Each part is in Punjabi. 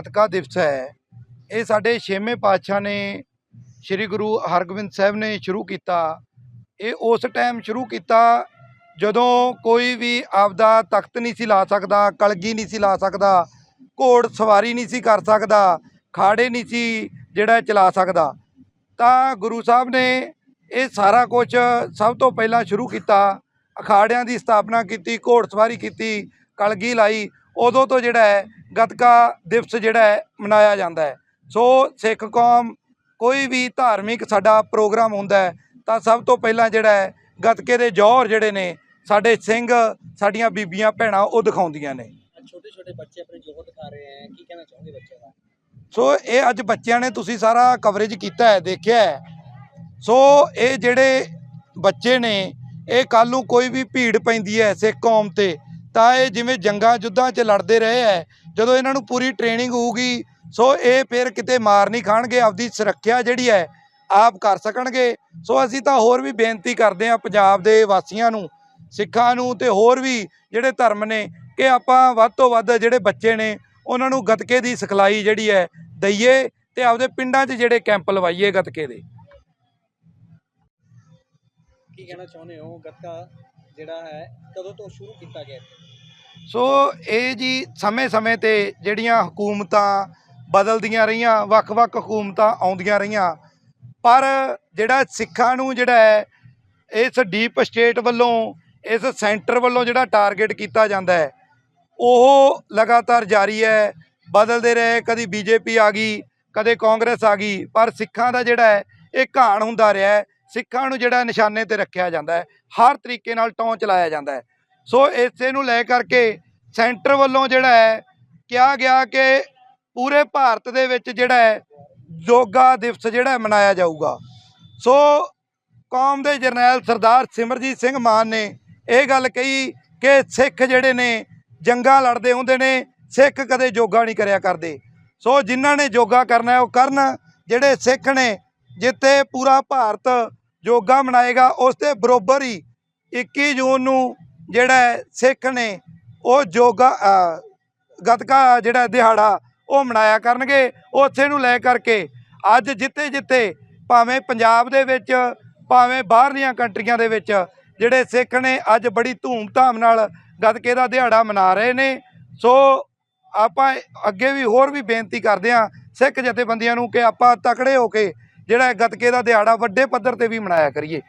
ਗੱਤਕਾ ਦਿਵਸ ਹੈ। ਇਹ ਸਾਡੇ ਛੇਵੇਂ ਪਾਤਸ਼ਾਹ ਨੇ ਸ੍ਰੀ ਗੁਰੂ ਹਰਗੋਬਿੰਦ ਸਾਹਿਬ ਨੇ ਸ਼ੁਰੂ ਕੀਤਾ। ਇਹ ਉਸ ਟਾਈਮ ਸ਼ੁਰੂ ਕੀਤਾ ਜਦੋਂ ਕੋਈ ਵੀ ਆਪਦਾ ਤਖਤ ਨਹੀਂ ਸੀ ਲਾ ਸਕਦਾ, ਕਲਗੀ ਨਹੀਂ ਸੀ ਲਾ ਸਕਦਾ, ਘੋੜ ਸਵਾਰੀ ਨਹੀਂ ਸੀ ਕਰ ਸਕਦਾ, ਖਾੜੇ ਨਹੀਂ ਸੀ ਜਿਹੜਾ ਚਲਾ ਸਕਦਾ। ਤਾਂ ਗੁਰੂ ਸਾਹਿਬ ਨੇ ਇਹ ਸਾਰਾ ਕੁਝ ਸਭ ਤੋਂ ਪਹਿਲਾਂ ਸ਼ੁਰੂ ਕੀਤਾ। ਅਖਾੜਿਆਂ ਦੀ ਸਥਾਪਨਾ ਕੀਤੀ, ਘੋੜ ਸਵਾਰੀ ਕੀਤੀ, ਕਲਗੀ ਲਾਈ ਉਦੋਂ ਤੋਂ ਜਿਹੜਾ ਹੈ ਗੱਤਕਾ ਦਿਵਸ ਜਿਹੜਾ ਹੈ ਮਨਾਇਆ ਜਾਂਦਾ ਹੈ। ਸੋ ਸਿੱਖ ਕੌਮ ਕੋਈ ਵੀ ਧਾਰਮਿਕ ਸਾਡਾ ਪ੍ਰੋਗਰਾਮ ਹੁੰਦਾ ਤਾਂ ਸਭ ਤੋਂ ਪਹਿਲਾਂ ਜਿਹੜਾ ਹੈ ਗੱਤਕੇ ਦੇ ਜੌਹਰ ਜਿਹੜੇ ਨੇ ਸਾਡੇ ਸਿੰਘ ਸਾਡੀਆਂ ਬੀਬੀਆਂ ਭੈਣਾਂ ਉਹ ਦਿਖਾਉਂਦੀਆਂ ਨੇ। ਛੋਟੇ ਛੋਟੇ ਬੱਚੇ ਆਪਣੇ ਜੋਹਰ ਦਿਖਾ ਰਹੇ ਹੈ ਕੀ ਕਹਿਣਾ ਚਾਹੋਗੇ ਬੱਚਿਆਂ ਦਾ ਸੋ ਇਹ ਅੱਜ ਬੱਚਿਆਂ ਨੇ ਤੁਸੀਂ ਸਾਰਾ ਕਵਰੇਜ ਕੀਤਾ ਹੈ ਦੇਖਿਆ ਹੈ। ਸੋ ਇਹ ਜਿਹੜੇ ਬੱਚੇ ਨੇ ਇਹ ਕੱਲ ਨੂੰ ਕੋਈ ਵੀ ਭੀੜ ਪੈਂਦੀ ਹੈ ਸਿੱਖ ਕੌਮ ਤੇ ਤਾਂ ਇਹ ਜਿਵੇਂ ਜੰਗਾਂ ਜੁੱਧਾਂ 'ਚ ਲੜਦੇ ਰਹੇ ਹੈ ਜਦੋਂ ਇਹਨਾਂ ਨੂੰ ਪੂਰੀ ਟ੍ਰੇਨਿੰਗ ਹੋਊਗੀ, ਸੋ ਇਹ ਫਿਰ ਕਿਤੇ ਮਾਰ ਨਹੀਂ ਖਾਣਗੇ, ਆਪਦੀ ਸੁਰੱਖਿਆ ਜਿਹੜੀ ਹੈ ਆਪ ਕਰ ਸਕਣਗੇ। ਸੋ ਅਸੀਂ ਤਾਂ ਹੋਰ ਵੀ ਬੇਨਤੀ ਕਰਦੇ ਹਾਂ ਪੰਜਾਬ ਦੇ ਵਾਸੀਆਂ ਨੂੰ, ਸਿੱਖਾਂ ਨੂੰ ਤੇ ਹੋਰ ਵੀ ਜਿਹੜੇ ਧਰਮ ਨੇ, ਕਿ ਆਪਾਂ ਵੱਧ ਤੋਂ ਵੱਧ ਜਿਹੜੇ ਬੱਚੇ ਨੇ, ਉਹਨਾਂ ਨੂੰ ਗੱਤਕੇ ਦੀ ਸਿਖਲਾਈ ਜਿਹੜੀ ਹੈ ਦਈਏ ਤੇ ਆਪਦੇ ਪਿੰਡਾਂ 'ਚ ਜਿਹੜੇ ਕੈਂਪ ਲਵਾਈਏ ਗੱਤਕੇ ਦੇ। ਕੀ ਕਹਿਣਾ ਚਾਹੁੰਦੇ ਹੋ ਗੱਤਕਾ? ਜਿਹੜਾ ਹੈ, ਕਦੋਂ ਤੋਂ ਸ਼ੁਰੂ ਕੀਤਾ ਗਿਆ ਸੋ ਇਹ ਜੀ ਸਮੇਂ-ਸਮੇਂ ਤੇ ਜਿਹੜੀਆਂ ਹਕੂਮਤਾਂ ਬਦਲਦੀਆਂ ਰਹੀਆਂ, ਵੱਖ-ਵੱਖ ਹਕੂਮਤਾਂ ਆਉਂਦੀਆਂ ਰਹੀਆਂ, ਪਰ ਜਿਹੜਾ ਸਿੱਖਾਂ ਨੂੰ ਜਿਹੜਾ ਹੈ, ਇਸ ਡੀਪ ਸਟੇਟ ਵੱਲੋਂ, ਇਸ ਸੈਂਟਰ ਵੱਲੋਂ ਜਿਹੜਾ ਟਾਰਗੇਟ ਕੀਤਾ ਜਾਂਦਾ ਹੈ, ਉਹ ਲਗਾਤਾਰ ਜਾਰੀ ਹੈ, ਬਦਲਦੇ ਰਹੇ, ਕਦੀ ਬੀਜੇਪੀ ਆ ਗਈ, ਕਦੇ ਕਾਂਗਰਸ ਆ ਗਈ, ਪਰ ਸਿੱਖਾਂ ਦਾ ਜਿਹੜਾ ਹੈ, ਇਹ ਘਾਣ ਹੁੰਦਾ ਰਿਹਾ ਹੈ। ਸਿੱਖਾਂ ਨੂੰ ਜਿਹੜਾ ਨਿਸ਼ਾਨੇ ਤੇ ਰੱਖਿਆ ਜਾਂਦਾ ਹੈ, ਹਰ ਤਰੀਕੇ ਨਾਲ ਟੌਂ ਚਲਾਇਆ ਜਾਂਦਾ ਹੈ। ਸੋ ਇਸੇ ਨੂੰ ਲੈ ਕਰਕੇ ਸੈਂਟਰ ਵੱਲੋਂ ਜਿਹੜਾ ਹੈ, ਕਿਹਾ ਗਿਆ ਕਿ ਪੂਰੇ ਭਾਰਤ ਦੇ ਵਿੱਚ ਜਿਹੜਾ ਹੈ, ਯੋਗਾ ਦਿਵਸ ਜਿਹੜਾ ਮਨਾਇਆ ਜਾਊਗਾ। ਸੋ ਕੌਮ ਦੇ ਜਰਨੈਲ ਸਰਦਾਰ ਸਿਮਰਜੀਤ ਸਿੰਘ ਮਾਨ ਨੇ ਇਹ ਗੱਲ ਕਹੀ ਕਿ ਸਿੱਖ ਜਿਹੜੇ ਨੇ, ਜੰਗਾਂ ਲੜਦੇ ਹੁੰਦੇ ਨੇ, ਸਿੱਖ ਕਦੇ ਯੋਗਾ ਨਹੀਂ ਕਰਿਆ ਕਰਦੇ। ਸੋ ਜਿਨ੍ਹਾਂ ਨੇ ਯੋਗਾ ਕਰਨਾ ਉਹ ਕਰਨ ਜਿਹੜੇ ਸਿੱਖ ਨੇ, ਜਿੱਥੇ ਪੂਰਾ ਭਾਰਤ ਯੋਗਾ ਮਨਾਏਗਾ ਉਸ ਦੇ ਬਰੋਬਰ ਹੀ 21 ਜੂਨ ਨੂੰ ਜਿਹੜਾ ਸਿੱਖ ਨੇ ਉਹ ਯੋਗਾ ਅ, ਗੱਤਕਾ ਜਿਹੜਾ ਦਿਹਾੜਾ ਉਹ ਮਨਾਇਆ ਕਰਨਗੇ। ਉਸੇ ਨੂੰ ਲੈ ਕਰਕੇ ਅੱਜ ਜਿੱਥੇ ਜਿੱਥੇ ਭਾਵੇਂ ਪੰਜਾਬ ਦੇ ਵਿੱਚ ਭਾਵੇਂ ਬਾਹਰਲੀਆਂ ਕੰਟਰੀਆਂ ਦੇ ਵਿੱਚ ਜਿਹੜੇ ਸਿੱਖ ਨੇ ਅੱਜ ਬੜੀ ਧੂਮ-ਧਾਮ ਨਾਲ ਗਤਕੇ ਦਾ ਦਿਹਾੜਾ ਮਨਾ ਰਹੇ ਨੇ। ਸੋ ਆਪਾਂ ਅੱਗੇ ਵੀ ਹੋਰ ਵੀ ਬੇਨਤੀ ਕਰਦੇ ਹਾਂ ਸਿੱਖ ਜਥੇਬੰਦੀਆਂ ਨੂੰ ਕਿ ਆਪਾਂ ਤਕੜੇ ਹੋ ਕੇ ਜਿਹੜਾ ਗੱਤਕੇ ਦਾ ਦਿਹਾੜਾ ਵੱਡੇ ਪੱਧਰ ਤੇ ਵੀ ਮਨਾਇਆ ਕਰੀਏ।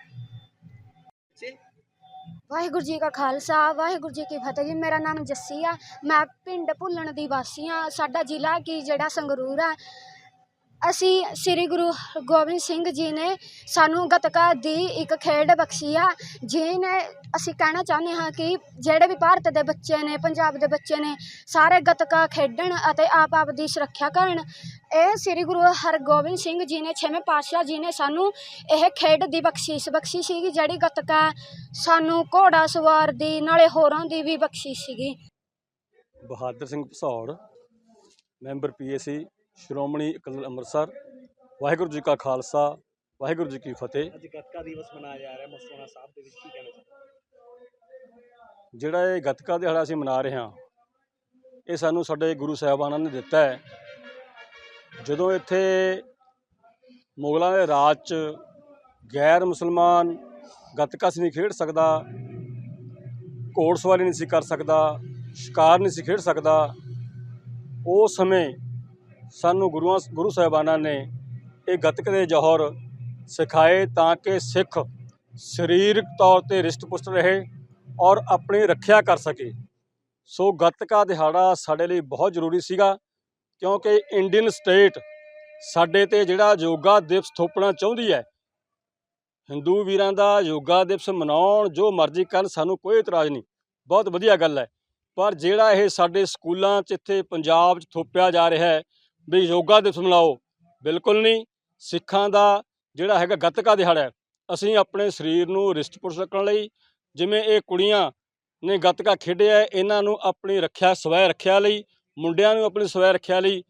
ਵਾਹਿਗੁਰੂ ਜੀ ਕਾ ਖਾਲਸਾ, ਵਾਹਿਗੁਰੂ ਜੀ ਕੀ ਫਤਿਹ ਜੀ। ਮੇਰਾ ਨਾਮ ਜੱਸੀ ਆ। ਮੈਂ ਪਿੰਡ ਭੁੱਲਣ ਦੀ ਵਾਸੀ ਆ। ਸਾਡਾ ਜ਼ਿਲ੍ਹਾ ਕੀ, ਜਿਹੜਾ ਸੰਗਰੂਰ ਆ। ਅਸੀਂ ਸ੍ਰੀ ਗੁਰੂ ਗੋਬਿੰਦ ਸਿੰਘ ਜੀ ਨੇ ਸਾਨੂੰ ਗੱਤਕਾ ਦੀ ਇੱਕ ਖੇਡ ਬਖਸ਼ੀ ਆ, ਜਿਹਨੇ ਅਸੀਂ ਕਹਿਣਾ ਚਾਹੁੰਦੇ ਹਾਂ ਕਿ ਜਿਹੜੇ ਵੀ ਭਾਰਤ ਦੇ ਬੱਚੇ ਨੇ, ਪੰਜਾਬ ਦੇ ਬੱਚੇ ਨੇ, ਸਾਰੇ ਗੱਤਕਾ ਖੇਡਣ ਅਤੇ ਆਪ ਆਪ ਦੀ ਸੁਰੱਖਿਆ ਕਰਨ। ਇਹ ਸ੍ਰੀ ਗੁਰੂ ਹਰਗੋਬਿੰਦ ਸਿੰਘ ਜੀ ਨੇ ਛੇਵੇਂ ਪਾਤਸ਼ਾਹ ਜੀ ਨੇ ਸਾਨੂੰ ਇਹ ਖੇਡ ਦੀ ਬਖਸ਼ਿਸ਼ ਬਖਸ਼ੀ ਸੀਗੀ ਜਿਹੜੀ ਗੱਤਕਾ ਸਾਨੂੰ ਘੋੜਾ ਸਵਾਰ ਦੀ ਨਾਲੇ ਹੋਰਾਂ ਦੀ ਵੀ ਬਖਸ਼ਿਸ਼ ਸੀਗੀ। ਬਹਾਦਰ ਸਿੰਘ ਭਸੌੜ ਮੈਂਬਰ ਪੀਏਸੀ ਸ਼੍ਰੋਮਣੀ ਅਕਾਲੀ ਅੰਮ੍ਰਿਤਸਰ ਵਾਹਿਗੁਰੂ ਜੀ ਕਾ ਖਾਲਸਾ ਵਾਹਿਗੁਰੂ ਜੀ ਕੀ ਫਤਿਹ। ਅੱਜ ਗੱਤਕਾ ਦਿਵਸ ਮਨਾਇਆ ਜਾ ਰਿਹਾ ਮਸਤੋਨਾ ਸਾਹਿਬ ਦੇ ਵਿੱਚ ਕੀ ਕਹਿਣਾ ਜਿਹੜਾ ਇਹ ਗੱਤਕਾ ਦਿਹਾੜਾ ਅਸੀਂ ਮਨਾ ਰਹੇ ਹਾਂ ਇਹ ਸਾਨੂੰ ਸਾਡੇ ਗੁਰੂ ਸਾਹਿਬਾਨਾਂ ਨੇ ਦਿੱਤਾ ਹੈ। ਜਦੋਂ ਇੱਥੇ ਮੁਗਲਾਂ ਦੇ ਰਾਜ 'ਚ ਗੈਰ ਮੁਸਲਮਾਨ ਗੱਤਕਾ ਸੀ ਨਹੀਂ ਖੇਡ ਸਕਦਾ, ਘੋੜਸਵਾਰੀ ਨਹੀਂ ਸੀ ਕਰ ਸਕਦਾ, ਸ਼ਿਕਾਰ ਨਹੀਂ ਸੀ ਖੇਡ ਸਕਦਾ ਉਸ ਸਮੇਂ ਸਾਨੂੰ ਗੁਰੂਆਂ, ਗੁਰੂ ਸਾਹਿਬਾਨਾਂ ਨੇ ਇਹ ਗੱਤਕੇ ਦੇ ਜੌਹਰ ਸਿਖਾਏ ਤਾਂ ਕਿ ਸਿੱਖ ਸਰੀਰਕ ਤੌਰ ਤੇ ਰਿਸ਼ਟ ਪੁਸ਼ਟ ਰਹੇ ਔਰ ਆਪਣੀ ਰੱਖਿਆ ਕਰ ਸਕੇ। ਸੋ ਗੱਤਕਾ ਦਿਹਾੜਾ ਸਾਡੇ ਲਈ ਬਹੁਤ ਜ਼ਰੂਰੀ ਸੀਗਾ। ਕਿਉਂਕਿ ਇੰਡੀਅਨ ਸਟੇਟ ਸਾਡੇ ਤੇ ਜਿਹੜਾ ਯੋਗਾ ਦਿਵਸ ਥੋਪਣਾ ਚਾਹੁੰਦੀ ਹੈ, ਹਿੰਦੂ ਵੀਰਾਂ ਦਾ ਯੋਗਾ ਦਿਵਸ ਮਨਾਉਣ ਜੋ ਮਰਜ਼ੀ ਕਰਨ ਸਾਨੂੰ ਕੋਈ ਇਤਰਾਜ਼ ਨਹੀਂ, ਬਹੁਤ ਵਧੀਆ ਗੱਲ ਹੈ। ਪਰ ਜਿਹੜਾ ਇਹ ਸਾਡੇ ਸਕੂਲਾਂ 'ਚ ਇੱਥੇ ਪੰਜਾਬ 'ਚ ਥੋਪਿਆ ਜਾ ਰਿਹਾ ਹੈ ਵੀ ਯੋਗਾ ਦਿਵਸ ਮਨਾਓ, ਬਿਲਕੁਲ ਨਹੀਂ। ਸਿੱਖਾਂ ਦਾ ਜਿਹੜਾ ਹੈਗਾ ਗੱਤਕਾ ਦਿਹਾੜਾ ਹੈ, ਅਸੀਂ ਆਪਣੇ ਸਰੀਰ ਨੂੰ ਰਿਸ਼ਟ ਪੁਸ਼ਟ ਰੱਖਣ ਲਈ ਜਿਵੇਂ ਇਹ ਕੁੜੀਆਂ ਨੇ ਗੱਤਕਾ ਖੇਡਿਆ ਇਹਨਾਂ ਨੂੰ ਆਪਣੀ ਰੱਖਿਆ ਸਵੈ ਰੱਖਿਆ ਲਈ ਮੁੰਡਿਆਂ ਨੂੰ ਆਪਣੀ ਸਵੈ ਰੱਖਿਆ ਲਈ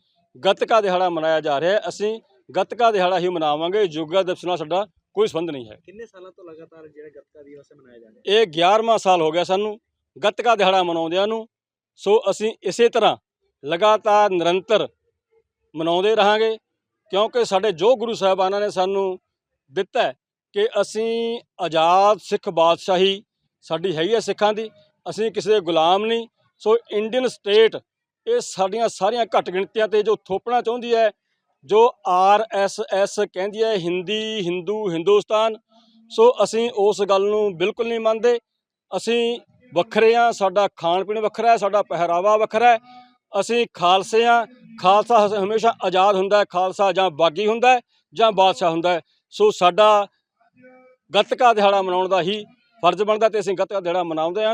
ਗੱਤਕਾ ਦਿਹਾੜਾ ਮਨਾਇਆ ਜਾ ਰਿਹਾ ਹੈ। ਅਸੀਂ ਗੱਤਕਾ ਦਿਹਾੜਾ ਹੀ ਮਨਾਵਾਂਗੇ। ਯੋਗਾ ਦਿਵਸ ਨਾਲ ਸਾਡਾ ਕੋਈ ਸੰਬੰਧ ਨਹੀਂ ਹੈ। ਕਿੰਨੇ ਸਾਲਾਂ ਤੋਂ ਲਗਾਤਾਰ ਜਿਹੜਾ ਗੱਤਕਾ ਦਿਵਸ ਮਨਾਇਆ ਜਾ ਰਿਹਾ ਇਹ 11ਵਾਂ ਸਾਲ ਹੋ ਗਿਆ ਸਾਨੂੰ ਗੱਤਕਾ ਦਿਹਾੜਾ ਮਨਾਉਂਦਿਆਂ ਨੂੰ। ਸੋ ਅਸੀਂ ਇਸੇ ਤਰ੍ਹਾਂ ਲਗਾਤਾਰ ਨਿਰੰਤਰ ਮਨਾਉਂਦੇ ਰਹਾਂਗੇ ਕਿਉਂਕਿ ਸਾਡੇ ਜੋ ਗੁਰੂ ਸਾਹਿਬਾਨਾਂ ਨੇ ਸਾਨੂੰ ਦਿੱਤਾ ਕਿ ਅਸੀਂ ਆਜ਼ਾਦ ਸਿੱਖ ਬਾਦਸ਼ਾਹੀ ਸਾਡੀ ਹੈਗੀ ਹੈ ਸਿੱਖਾਂ ਦੀ। ਅਸੀਂ ਕਿਸੇ ਦੇ ਗੁਲਾਮ ਨਹੀਂ। ਸੋ ਇੰਡੀਅਨ ਸਟੇਟ ਇਹ ਸਾਡੀਆਂ ਸਾਰੀਆਂ ਘੱਟ ਗਿਣਤੀਆਂ ਤੇ ਜੋ ਥੋਪਣਾ ਚਾਹੁੰਦੀ ਹੈ, ਜੋ ਆਰ ਐਸ ਐਸ ਕਹਿੰਦੀ ਹੈ, ਹਿੰਦੀ, ਹਿੰਦੂ, ਹਿੰਦੁਸਤਾਨ, ਸੋ ਅਸੀਂ ਉਸ ਗੱਲ ਨੂੰ ਬਿਲਕੁਲ ਨਹੀਂ ਮੰਨਦੇ। ਅਸੀਂ ਵੱਖਰੇ ਹਾਂ, ਸਾਡਾ ਖਾਣ ਪੀਣ ਵੱਖਰਾ ਹੈ, ਸਾਡਾ ਪਹਿਰਾਵਾ ਵੱਖਰਾ ਹੈ। ਅਸੀਂ ਖਾਲਸੇ ਹਾਂ, ਖਾਲਸਾ ਹਮੇਸ਼ਾ ਆਜ਼ਾਦ ਹੁੰਦਾ ਖਾਲਸਾ ਜਾਂ ਬਾਗੀ ਹੁੰਦਾ ਜਾਂ ਬਾਦਸ਼ਾਹ ਹੁੰਦਾ ਸੋ ਸਾਡਾ ਗੱਤਕਾ ਦਿਹਾੜਾ ਮਨਾਉਣ ਦਾ ਹੀ ਫਰਜ਼ ਬਣਦਾ ਤੇ ਅਸੀਂ ਗੱਤਕਾ ਦਿਹਾੜਾ ਮਨਾਉਂਦੇ ਹਾਂ।